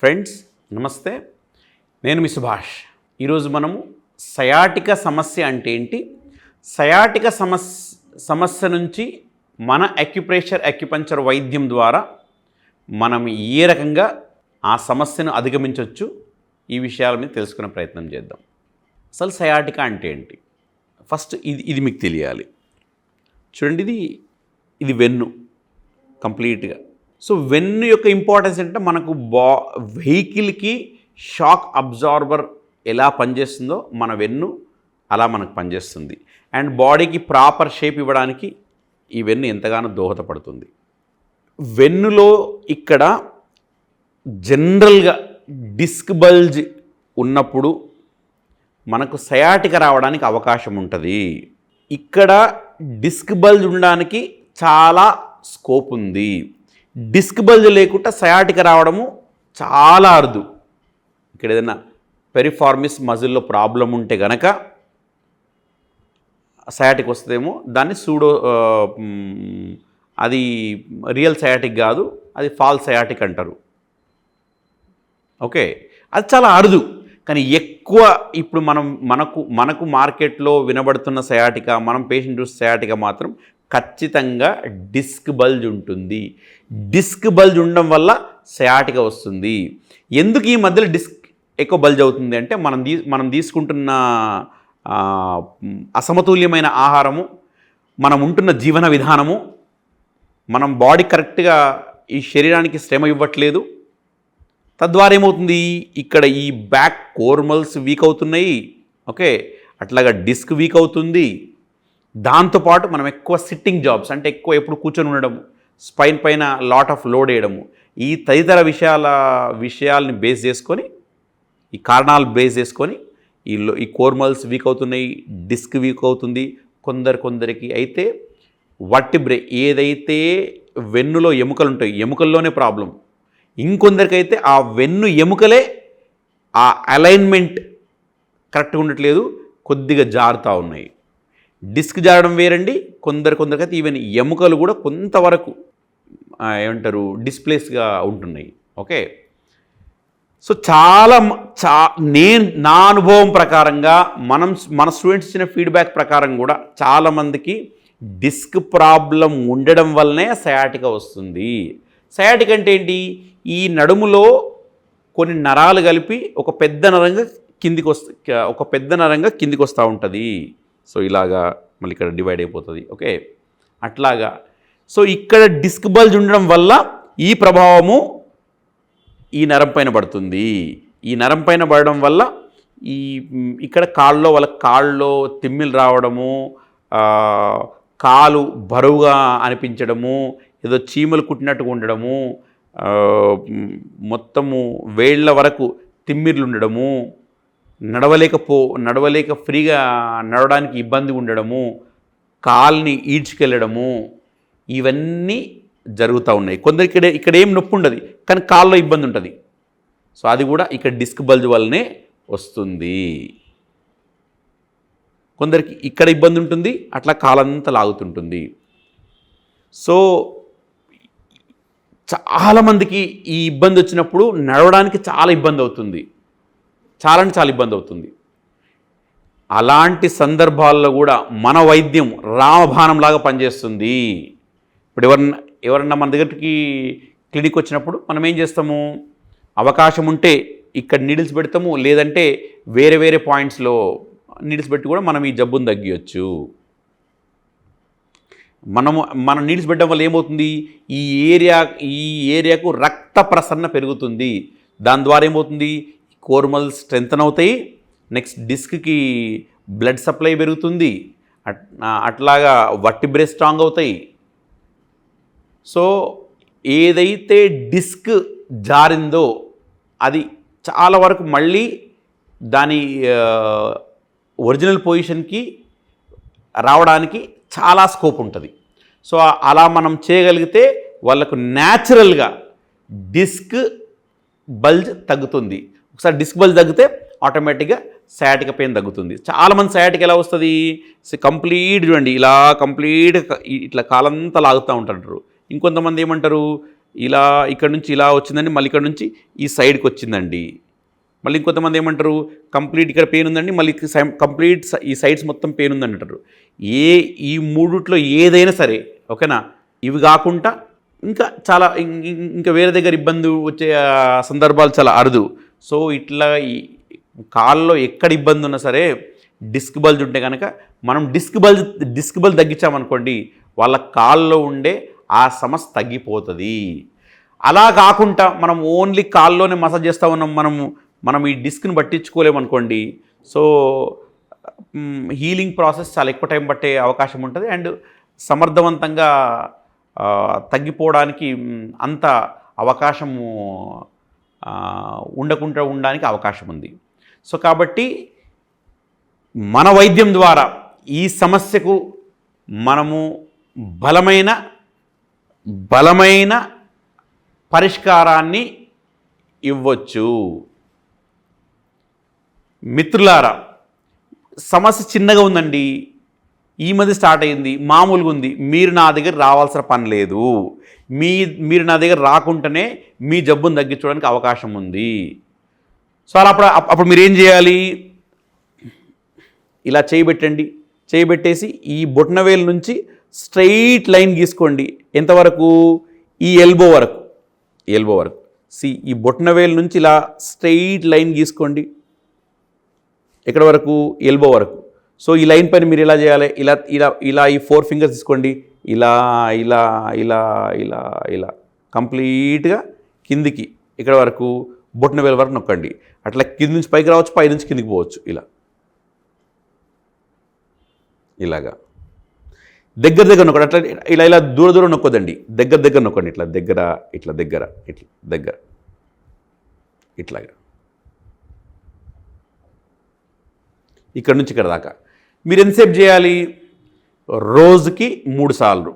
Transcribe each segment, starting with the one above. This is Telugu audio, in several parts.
ఫ్రెండ్స్ నమస్తే. నేను మీ సుభాష్. ఈరోజు మనము సయాటిక సమస్య అంటే ఏంటి? సయాటిక సమస్య సమస్య నుంచి మన అక్యుప్రెషర్ అక్యుపంచర్ వైద్యం ద్వారా మనం ఏ రకంగా ఆ సమస్యను అధిగమించవచ్చు ఈ విషయాల మీద తెలుసుకునే ప్రయత్నం చేద్దాం. అసలు సయాటిక అంటే ఏంటి? ఫస్ట్ ఇది ఇది మీకు తెలియాలి. చూడండి ఇది ఇది వెన్ను. కంప్లీట్గా. సో వెన్ను యొక్క ఇంపార్టెన్స్ ఏంటంటే మనకు బా వెహికల్కి షాక్ అబ్జార్బర్ ఎలా పనిచేస్తుందో మన వెన్ను అలా మనకు పనిచేస్తుంది. అండ్ బాడీకి ప్రాపర్ షేప్ ఇవ్వడానికి ఈ వెన్ను ఎంతగానో దోహదపడుతుంది. వెన్నులో ఇక్కడ జనరల్గా డిస్క్ బల్జ్ ఉన్నప్పుడు మనకు సయాటిక రావడానికి అవకాశం ఉంటుంది. ఇక్కడ డిస్క్ బల్జ్ ఉండడానికి చాలా స్కోప్ ఉంది. డిస్క్ బల్జ్ లేకుండా సయాటిక రావడము చాలా అరుదు. ఇక్కడ ఏదైనా పెరిఫార్మిస్ మజిల్లో ప్రాబ్లం ఉంటే గనక సయాటిక్ వస్తుందేమో దాన్ని సూడో అది రియల్ సయాటిక్ కాదు అది ఫాల్ సయాటిక్ అంటారు. ఓకే? అది చాలా అరుదు. కానీ ఎక్కువ ఇప్పుడు మనం మనకు మనకు మార్కెట్లో వినబడుతున్న సయాటిక మనం పేషెంట్ చూసే సయాటిక మాత్రం ఖచ్చితంగా డిస్క్ బల్జ్ ఉంటుంది. డిస్క్ బల్జ్ ఉండడం వల్ల సయాటిక వస్తుంది. ఎందుకు ఈ మధ్యలో డిస్క్ ఎక్కువ బల్జ్ అవుతుంది అంటే మనం తీ మనం తీసుకుంటున్న అసమతుల్యమైన ఆహారము మనం ఉంటున్న జీవన విధానము మనం బాడీ కరెక్ట్గా ఈ శరీరానికి శ్రమ ఇవ్వట్లేదు. తద్వారా ఏమవుతుంది? ఇక్కడ ఈ బ్యాక్ కోర్మల్స్ వీక్ అవుతున్నాయి. ఓకే? అట్లాగా డిస్క్ వీక్ అవుతుంది. దాంతోపాటు మనం ఎక్కువ సిట్టింగ్ జాబ్స్ అంటే ఎక్కువ ఎప్పుడు కూర్చొని ఉండడము స్పైన్ పైన లాట్ ఆఫ్ లోడ్ వేయడము. ఈ తదితర విషయాల విషయాల్ని బేస్ చేసుకొని ఈ కారణాలు బేస్ చేసుకొని ఈ లో- ఈ కోర్మల్స్ వీక్ అవుతున్నాయి డిస్క్ వీక్ అవుతుంది కొందరు కొందరికి అయితే వట్టిబ్రే ఏదైతే వెన్నులో ఎముకలు ఉంటాయి ఎముకల్లోనే ప్రాబ్లం. ఇంకొందరికైతే ఆ వెన్ను ఎముకలే ఆ అలైన్మెంట్ కరెక్ట్గా ఉండట్లేదు కొద్దిగా జారుతూ ఉన్నాయి. డిస్క్ జారడం వేరండి కొందరు కొందరికైతే ఈవెన్ ఎముకలు కూడా కొంతవరకు ఏమంటారు డిస్ప్లేస్గా ఉంటున్నాయి. ఓకే? సో చాలా చా నేను నా అనుభవం ప్రకారంగా మనం మన స్టూడెంట్స్ ఇచ్చిన ఫీడ్బ్యాక్ ప్రకారం కూడా చాలామందికి డిస్క్ ప్రాబ్లం ఉండడం వల్లనే సయాటిక వస్తుంది. సయాటిక్ అంటే ఏంటి? ఈ నడుములో కొన్ని నరాలు కలిపి ఒక పెద్ద నరంగా కిందికి వస్త ఒక పెద్ద నరంగా కిందికి వస్తూ ఉంటుంది. సో ఇలాగా మళ్ళీ ఇక్కడ డివైడ్ అయిపోతుంది. ఓకే? అట్లాగా సో ఇక్కడ డిస్క్ బల్జ్ ఉండడం వల్ల ఈ ప్రభావము ఈ నరం పైన పడుతుంది. ఈ నరం పైన పడడం వల్ల ఈ ఇక్కడ కాళ్ళలో వాళ్ళ కాళ్ళలో తిమ్మిలు రావడము కాలు బరువుగా అనిపించడము ఏదో చీమలు కుట్టినట్టుగా ఉండడము మొత్తము వేళ్ళ వరకు తిమ్మిర్లు ఉండడము నడవలేకపో నడవలేక ఫ్రీగా నడవడానికి ఇబ్బంది ఉండడము కాల్ని ఈడ్చుకెళ్ళడము ఇవన్నీ జరుగుతూ ఉన్నాయి. కొందరికి ఇక్కడ ఇక్కడ ఏం నొప్పి ఉండదు కానీ కాల్లో ఇబ్బంది ఉంటుంది. సో అది కూడా ఇక్కడ డిస్క్ బల్జ్ వల్లనే వస్తుంది. కొందరికి ఇక్కడ ఇబ్బంది ఉంటుంది అట్లా కాలంతా లాగుతుంటుంది. సో చాలామందికి ఈ ఇబ్బంది వచ్చినప్పుడు నడవడానికి చాలా ఇబ్బంది అవుతుంది. చాలా అంటే చాలా ఇబ్బంది అవుతుంది. అలాంటి సందర్భాల్లో కూడా మన వైద్యం రామబాణంలాగా పనిచేస్తుంది. ఇప్పుడు ఎవరన్నా ఎవరన్నా మన దగ్గరికి క్లినిక్ వచ్చినప్పుడు మనం ఏం చేస్తాము? అవకాశం ఉంటే ఇక్కడ నీడిల్స్ పెడతాము లేదంటే వేరే వేరే పాయింట్స్లో నీడిల్స్ పెట్టి కూడా మనం ఈ జబ్బును తగ్గియచ్చు. మనము మనం నీడ్స్ పెట్టడం వల్ల ఏమవుతుంది? ఈ ఏరియా ఈ ఏరియాకు రక్త ప్రసరణ పెరుగుతుంది. దాని ద్వారా ఏమవుతుంది? కోర్మల్ స్ట్రెంగ్తన్ అవుతాయి. నెక్స్ట్ డిస్క్కి బ్లడ్ సప్లై పెరుగుతుంది. అట్- ఆ, అట్లాగా వట్టిబ్రే స్ట్రాంగ్ అవుతాయి. సో ఏదైతే డిస్క్ జారిందో అది చాలా వరకు మళ్ళీ దాని ఒరిజినల్ పొజిషన్కి రావడానికి చాలా స్కోప్ ఉంటుంది. సో అలా మనం చేయగలిగితే వాళ్ళకు న్యాచురల్గా డిస్క్ బల్జ్ తగ్గుతుంది. ఒకసారి డిస్క్ బల్జ్ తగ్గితే ఆటోమేటిక్గా సయాటిక పెయిన్ తగ్గుతుంది. చాలామంది సయాటిక ఎలా వస్తుంది? కంప్లీట్ చూడండి ఇలా కంప్లీట్ ఇట్లా కాలంతా లాగుతూ ఉంటారు. ఇంకొంతమంది ఏమంటారు ఇలా ఇక్కడ నుంచి ఇలా వచ్చిందండి మళ్ళీ ఇక్కడ నుంచి ఈ సైడ్కి వచ్చిందండి. మళ్ళీ ఇంకొంతమంది ఏమంటారు కంప్లీట్ ఇక్కడ పెయిన్ ఉందండి మళ్ళీ కంప్లీట్ ఈ సైడ్స్ మొత్తం పెయిన్ ఉందని అంటారు. ఏ ఈ మూడుట్లో ఏదైనా సరే ఓకేనా ఇవి కాకుండా ఇంకా చాలా ఇంకా వేరే దగ్గర ఇబ్బంది వచ్చే సందర్భాలు చాలా అరుదు. సో ఇట్లా కాల్లో ఎక్కడ ఇబ్బంది ఉన్నా సరే డిస్క్ బల్జ్ ఉంటే కనుక మనం డిస్క్ బల్జ్ డిస్క్ బల్జ్ తగ్గించామనుకోండి వాళ్ళ కాల్లో ఉండే ఆ సమస్య తగ్గిపోతుంది. అలా కాకుండా మనం ఓన్లీ కాల్లోనే మసాజ్ చేస్తూ ఉన్నాం మనము మనం ఈ డిస్క్ని పట్టించుకోలేమనుకోండి సో హీలింగ్ ప్రాసెస్ చాలా ఎక్కువ టైం పట్టే అవకాశం ఉంటుంది. అండ్ సమర్థవంతంగా తగ్గిపోవడానికి అంత అవకాశము ఉండకుండా ఉండడానికి అవకాశం ఉంది. సో కాబట్టి మన వైద్యం ద్వారా ఈ సమస్యకు మనము బలమైన బలమైన పరిష్కారాన్ని ఇవ్వచ్చు. మిత్రులారా సమస్య చిన్నగా ఉందండి. ఈ మధ్య స్టార్ట్ అయింది మామూలుగా ఉంది. మీరు నా దగ్గర రావాల్సిన పని లేదు. మీ మీరు నా దగ్గర రాకుండానే మీ జబ్బును తగ్గించుకోవడానికి అవకాశం ఉంది. సో అలా అప్పుడు అప్పుడు మీరు ఏం చేయాలి? ఇలా చేయబెట్టండి. చేయబెట్టేసి ఈ బొట్నవేలు నుంచి స్ట్రైట్ లైన్ గీసుకోండి. ఎంతవరకు? ఈ ఎల్బో వరకు. ఎల్బో వరకు. సి ఈ బొట్నవేలు నుంచి ఇలా స్ట్రైట్ లైన్ గీసుకోండి. ఎక్కడ వరకు? ఎల్బో వరకు. సో ఈ లైన్ పైన మీరు ఎలా చేయాలి? ఇలా ఇలా ఇలా ఈ ఫోర్ ఫింగర్స్ తీసుకోండి. ఇలా ఇలా ఇలా ఇలా ఇలా. కంప్లీట్గా కిందికి. ఇక్కడ వరకు? బొట్న వేల వరకు నొక్కండి. అట్లా కింది నుంచి పైకి రావచ్చు పై నుంచి కిందికి పోవచ్చు. ఇలా. ఇలాగా. దగ్గర దగ్గర నొక్కడు అట్లా ఇలా ఇలా దూర దూరం నొక్కొద్దండి. దగ్గర దగ్గర నొక్కండి. ఇట్లా దగ్గర ఇట్లా దగ్గర ఇట్లా దగ్గర. ఇట్లాగా. ఇక్కడ నుంచి ఇక్కడ దాకా. మీరు ఎంతసేపు చేయాలి? రోజుకి మూడు సార్లు.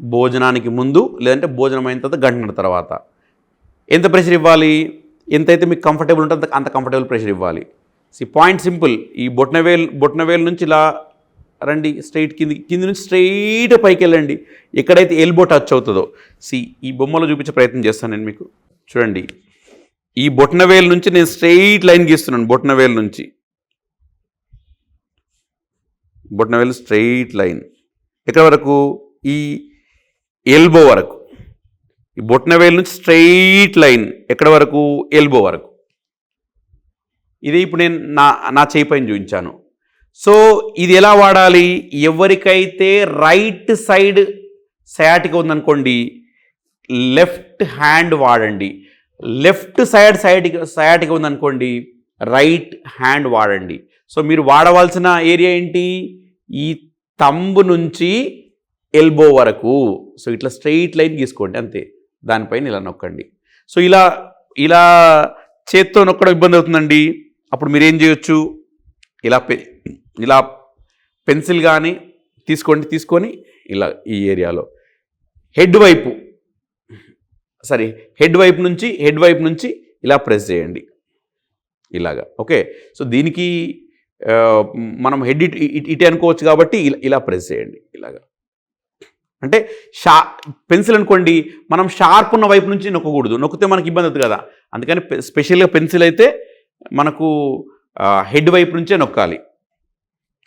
భోజనానికి ముందు లేదంటే భోజనం అయిన తర్వాత గంటన్నర తర్వాత. ఎంత ప్రెషర్ ఇవ్వాలి? ఎంతైతే మీకు కంఫర్టబుల్ ఉంటుందో అంత కంఫర్టబుల్ ప్రెషర్ ఇవ్వాలి. సి పాయింట్ సింపుల్ ఈ బొట్నవేల్ బొట్నవేల్ నుంచి ఇలా రండి స్ట్రైట్ కింది కింది నుంచి స్ట్రైట్ పైకి వెళ్ళండి. ఎక్కడైతే ఎల్బో టచ్ అవుతుందో. సి ఈ బొమ్మలో చూపించే ప్రయత్నం చేస్తాను నేను మీకు. చూడండి. ఈ బొట్నవేల్ నుంచి నేను స్ట్రైట్ లైన్ గీస్తున్నాను బొట్నవేల్ నుంచి. బొట్నవేలు స్ట్రైట్ లైన్ ఎక్కడ వరకు? ఈ ఎల్బో వరకు. ఈ బొట్నవేలు నుంచి స్ట్రైట్ లైన్ ఎక్కడ వరకు? ఎల్బో వరకు. ఇది ఇప్పుడు నేను నా నా చేయి పైన చూపించాను. సో ఇది ఎలా వాడాలి? ఎవరికైతే రైట్ సైడ్ సయాటిక ఉందనుకోండి లెఫ్ట్ హ్యాండ్ వాడండి. లెఫ్ట్ సైడ్ సైడ్ సయాటిక ఉందనుకోండి రైట్ హ్యాండ్ వాడండి. సో మీరు వాడవలసిన ఏరియా ఏంటి? ఈ తంబు నుంచి ఎల్బో వరకు. సో ఇట్లా స్ట్రెయిట్ లైన్ గీసుకోండి అంతే. దానిపైన ఇలా నొక్కండి. సో ఇలా ఇలా చేత్తో నొక్కడం ఇబ్బంది అవుతుందండి. అప్పుడు మీరు ఏం చేయొచ్చు? ఇలా పే ఇలా పెన్సిల్ కానీ తీసుకోండి తీసుకొని ఇలా ఈ ఏరియాలో. హెడ్ వైపు సారీ హెడ్ వైపు నుంచి హెడ్ వైపు నుంచి ఇలా ప్రెస్ చేయండి. ఇలాగా ఓకే? సో దీనికి మనం హెడ్ ఇట్ ఇటే అనుకోవచ్చు కాబట్టి ఇలా ఇలా ప్రెస్ చేయండి ఇలాగా. అంటే షా పెన్సిల్ అనుకోండి మనం షార్ప్ ఉన్న వైపు నుంచి నొక్కకూడదు. నొక్కితే మనకి ఇబ్బంది అవుతుంది కదా. అందుకని స్పెషల్గా పెన్సిల్ అయితే మనకు హెడ్ వైపు నుంచే నొక్కాలి.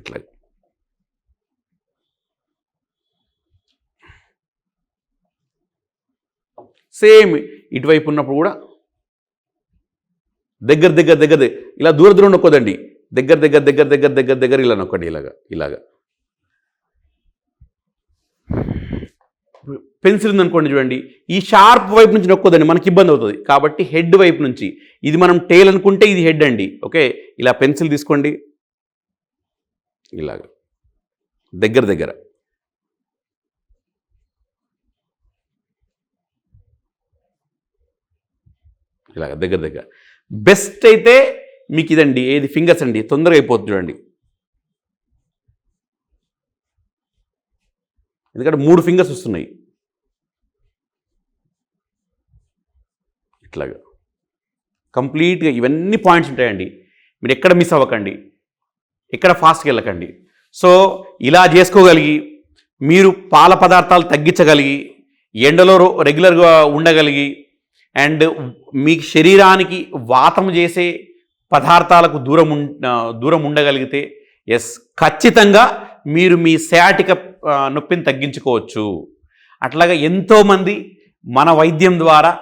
ఇట్లా సేమ్ ఇటువైపు ఉన్నప్పుడు కూడా దగ్గర దగ్గర దగ్గర ఇలా దూర దూరం నొక్కోదండి. దగ్గర దగ్గర దగ్గర దగ్గర దగ్గర దగ్గర ఇలా నొక్కండి ఇలాగా ఇలాగా. పెన్సిల్ ఉందనుకోండి చూడండి ఈ షార్ప్ వైపు నుంచి నొక్కోదండి మనకి ఇబ్బంది అవుతుంది. కాబట్టి హెడ్ వైపు నుంచి ఇది మనం టేల్ అనుకుంటే ఇది హెడ్ అండి. ఓకే? ఇలా పెన్సిల్ తీసుకోండి. ఇలాగ. దగ్గర దగ్గర. ఇలాగ దగ్గర దగ్గర. బెస్ట్ అయితే మీకు ఇదండి ఏది ఫింగర్స్ అండి తొందరగా అయిపోతుంది చూడండి. ఎందుకంటే మూడు ఫింగర్స్ వస్తున్నాయి. ఇట్లాగా. కంప్లీట్గా ఇవన్నీ పాయింట్స్ ఉంటాయండి. మీరు ఎక్కడ మిస్ అవ్వకండి. ఇక్కడ ఫాస్ట్కి వెళ్ళకండి. సో ఇలా చేసుకోగలిగి మీరు పాల పదార్థాలు తగ్గించగలిగి ఎండలో రో- రెగ్యులర్గా ఉండగలిగి అండ్ మీ శరీరానికి వాతం చేసే పదార్థాలకు దూరం దూరం ఉండగలిగితే ఎస్ ఖచ్చితంగా మీరు మీ శాటిక నొప్పిని తగ్గించుకోవచ్చు. అట్లాగా ఎంతోమంది మన వైద్యం ద్వారా